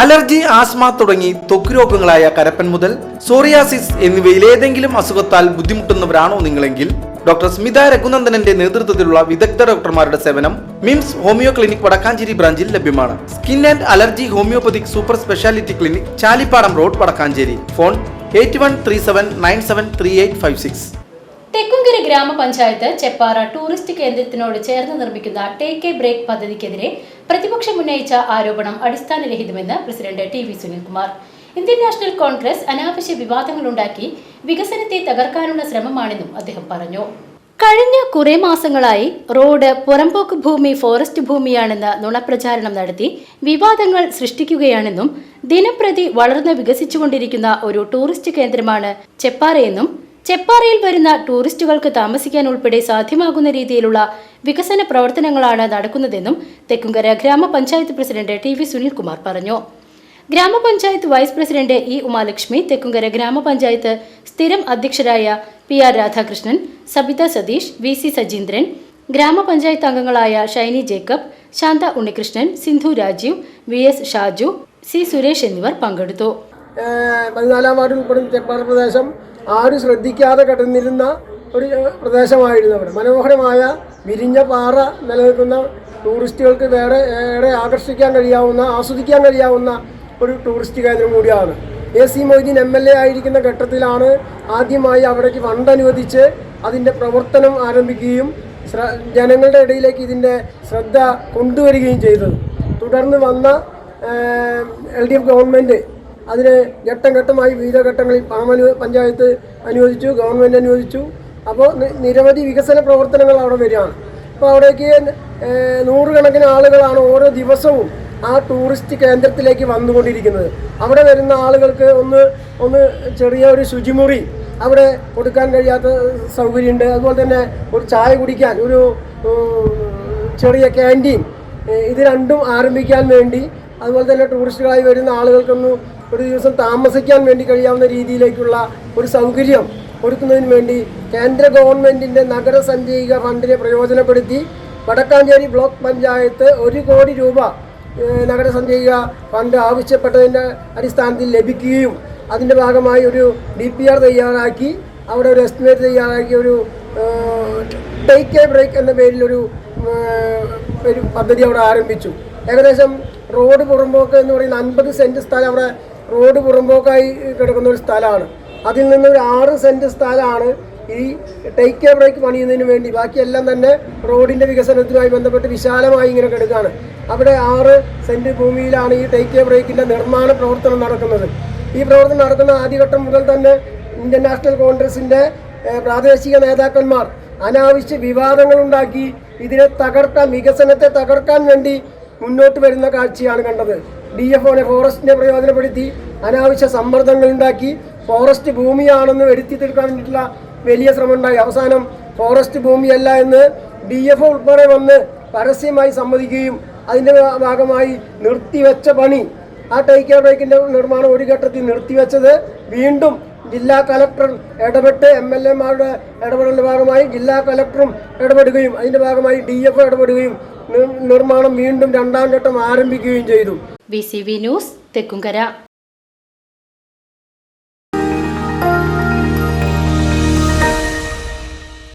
Allergy asthma തുടങ്ങി ത്വക്ക് രോഗങ്ങളായ കരപ്പൻ മുതൽ സോറിയാസിസ് എന്നിവയിൽ ഏതെങ്കിലും അസുഖത്താൽ ബുദ്ധിമുട്ടുന്നവരാണോ നിങ്ങളെങ്കിൽ? ഡോക്ടർ സ്മിത രഘുനന്ദനന്റെ നേതൃത്വത്തിലുള്ള വിദഗ്ധ ഡോക്ടർമാരുടെ സേവനം മിംസ് ഹോമിയോ ക്ലിനിക് വടക്കാഞ്ചേരി ബ്രാഞ്ചിൽ ലഭ്യമാണ്. Skin and allergy homeopathic super speciality clinic Chalippadam road Vadakkanchery. Phone eight one three seven nine seven three eight five six. Thekkumkara ഗ്രാമപഞ്ചായത്ത് ചെപ്പാറ ടൂറിസ്റ്റ് കേന്ദ്രത്തിനോട് ചേർന്ന് നിർമ്മിക്കുന്ന ടേക്ക് എ ബ്രേക്ക് പദ്ധതിക്കെതിരെ പ്രതിപക്ഷം ഉന്നയിച്ച ആരോപണം അടിസ്ഥാനരഹിതമെന്ന് president T V Sunilkumar. Indian National Congress അനാവശ്യ വിവാദങ്ങളുണ്ടാക്കി വികസനത്തെ തകർക്കാനുള്ള ശ്രമമാണെന്നും അദ്ദേഹം പറഞ്ഞു. കഴിഞ്ഞ കുറേ മാസങ്ങളായി റോഡ് പുറമ്പോക്ക് ഭൂമി ഫോറസ്റ്റ് ഭൂമിയാണെന്ന നുണപ്രചാരണം നടത്തി വിവാദങ്ങൾ സൃഷ്ടിക്കുകയാണെന്നും ദിനംപ്രതി വളർന്ന് വികസിച്ചുകൊണ്ടിരിക്കുന്ന ഒരു ടൂറിസ്റ്റ് കേന്ദ്രമാണ് ചെപ്പാറയെന്നും ചെപ്പാറയിൽ വരുന്ന ടൂറിസ്റ്റുകൾക്ക് താമസിക്കാൻ ഉൾപ്പെടെ സാധ്യമാകുന്ന രീതിയിലുള്ള വികസന പ്രവർത്തനങ്ങളാണ് നടക്കുന്നതെന്നും തെക്കുംകര ഗ്രാമപഞ്ചായത്ത് പ്രസിഡന്റ് ടി വി സുനിൽകുമാർ പറഞ്ഞു. ഗ്രാമപഞ്ചായത്ത് vice president E Umalakshmi Thekkumkara ഗ്രാമപഞ്ചായത്ത് സ്ഥിരം അധ്യക്ഷരായ P R Radhakrishnan Sabitha Satheesh V C Sajeendran ഗ്രാമപഞ്ചായത്ത് അംഗങ്ങളായ Shiny Jacob Shantha Unnikrishnan Sindhu Rajeev V S Shaju C Suresh എന്നിവർ പങ്കെടുത്തു. പതിനാലാം വാർഡിൽ ഉൾപ്പെടുന്ന ചെപ്പാറ പ്രദേശം ആരും ശ്രദ്ധിക്കാതെ കിടന്നിരുന്ന ഒരു പ്രദേശമായിരുന്നു അവിടെ. മനോഹരമായ വിരിഞ്ഞ പാറ നിലനിൽക്കുന്ന ടൂറിസ്റ്റുകൾക്ക് വേറെ ഏറെ ആകർഷിക്കാൻ കഴിയാവുന്ന ആസ്വദിക്കാൻ കഴിയാവുന്ന ഒരു ടൂറിസ്റ്റ് കേന്ദ്രം കൂടിയാണ്. A C Moideen M L A ആയിരിക്കുന്ന ഘട്ടത്തിലാണ് ആദ്യമായി അവിടേക്ക് ഫണ്ട് അനുവദിച്ച് അതിന്റെ പ്രവർത്തനം ആരംഭിക്കുകയും ജനങ്ങളുടെ ഇടയിലേക്ക് ഇതിന്റെ ശ്രദ്ധ കൊണ്ടുവരികയും ചെയ്തത്. തുടർന്ന് വന്ന എൽ ഡി എഫ് ഗവൺമെന്റ് അതിന് ഘട്ടം ഘട്ടമായി വിവിധ ഘട്ടങ്ങളിൽ പണം അനു പഞ്ചായത്ത് അനുവദിച്ചു ഗവൺമെന്റ് അനുവദിച്ചു. അപ്പോൾ നിരവധി വികസന പ്രവർത്തനങ്ങൾ അവിടെ വരികയാണ്. അപ്പോൾ അവിടേക്ക് നൂറുകണക്കിന് ആളുകളാണ് ഓരോ ദിവസവും ആ ടൂറിസ്റ്റ് കേന്ദ്രത്തിലേക്ക് വന്നുകൊണ്ടിരിക്കുന്നത്. അവിടെ വരുന്ന ആളുകൾക്ക് ഒന്ന് ഒന്ന് ചെറിയ ഒരു ശുചിമുറി അവിടെ കൊടുക്കാൻ കഴിയാത്ത സൗകര്യമുണ്ട്. അതുപോലെ തന്നെ ഒരു ചായ കുടിക്കാൻ ഒരു ചെറിയ ക്യാന്റീൻ ഇത് രണ്ടും ആരംഭിക്കാൻ വേണ്ടി അതുപോലെ തന്നെ ടൂറിസ്റ്റുകളായി വരുന്ന ആളുകൾക്കൊന്ന് ഒരു ദിവസം താമസിക്കാൻ വേണ്ടി കഴിയാവുന്ന രീതിയിലേക്കുള്ള ഒരു സൗകര്യം ഒരുക്കുന്നതിന് വേണ്ടി കേന്ദ്ര ഗവൺമെന്റിന്റെ നഗരസഞ്ചയിക ഫണ്ടിനെ പ്രയോജനപ്പെടുത്തി വടക്കാഞ്ചേരി ബ്ലോക്ക് പഞ്ചായത്ത് ഒരു കോടി രൂപ നഗരസഞ്ചയിക നഗര സഞ്ചയിക ഫണ്ട് ആവശ്യപ്പെട്ടതിന്റെ അടിസ്ഥാനത്തിൽ ലഭിക്കുകയും അതിന്റെ ഭാഗമായി ഒരു ഡി പി ആർ തയ്യാറാക്കി അവിടെ ഒരു എസ്റ്റിമേറ്റ് തയ്യാറാക്കി ഒരു ടേക്ക് എ ബ്രേക്ക് എന്ന പേരിലൊരു ഒരു പദ്ധതി അവിടെ ആരംഭിച്ചു. ഏകദേശം റോഡ് പുറമ്പോക്ക് എന്ന് പറയുന്ന അൻപത് സെന്റ് സ്ഥലം അവിടെ റോഡ് പുറമ്പോക്കായി കിടക്കുന്ന ഒരു സ്ഥലമാണ്. അതിൽ നിന്ന് ഒരു ആറ് സെന്റ് സ്ഥലമാണ് ഈ ടേക്ക് കെയർ ബ്രേക്ക് പണിയുന്നതിന് വേണ്ടി. ബാക്കിയെല്ലാം തന്നെ റോഡിന്റെ വികസനത്തിനുമായി ബന്ധപ്പെട്ട് വിശാലമായി ഇങ്ങനെ കിടക്കുകയാണ് അവിടെ ആറ് സെന്റ് ഭൂമിയിലാണ് ഈ ടേക്ക് കെയർ ബ്രേക്കിന്റെ നിർമ്മാണ പ്രവർത്തനം നടക്കുന്നത്. ഈ പ്രവർത്തനം നടക്കുന്ന ആദ്യഘട്ടം മുതൽ തന്നെ ഇന്ത്യൻ നാഷണൽ കോൺഗ്രസിന്റെ പ്രാദേശിക നേതാക്കന്മാർ അനാവശ്യ വിവാദങ്ങൾ ഉണ്ടാക്കി ഇതിനെ തകർക്കാൻ വികസനത്തെ തകർക്കാൻ വേണ്ടി മുന്നോട്ട് വരുന്ന കാഴ്ചയാണ് കണ്ടത്. ഡി എഫ് ഒനെ ഫോറസ്റ്റിനെ പ്രയോജനപ്പെടുത്തി അനാവശ്യ സമ്മർദ്ദങ്ങൾ ഉണ്ടാക്കി. ഫോറസ്റ്റ് ഭൂമിയാണെന്ന് വരുത്തി തീർക്കാൻ വേണ്ടിയിട്ടുള്ള വലിയ ശ്രമമുണ്ടായി. അവസാനം ഫോറസ്റ്റ് ഭൂമിയല്ല എന്ന് ഡി എഫ് ഉൾപ്പെടെ വന്ന് പരസ്യമായി സമ്മതിക്കുകയും അതിന്റെ ഭാഗമായി നിർത്തിവെച്ച പണി. ആ ടൈക്കർ ബ്രേക്കിന്റെ നിർമ്മാണം ഒരു ഘട്ടത്തിൽ നിർത്തിവെച്ചത് വീണ്ടും ജില്ലാ കലക്ടർ ഇടപെട്ട് എം എൽ എമാരുടെ ഇടപെടലിന്റെ ഭാഗമായി ജില്ലാ കലക്ടറും ഇടപെടുകയും അതിന്റെ ഭാഗമായി ഡി എഫ് ഇടപെടുകയും നിർമ്മാണം വീണ്ടും രണ്ടാം ഘട്ടം ആരംഭിക്കുകയും ചെയ്തു. V C V news Thekkumkara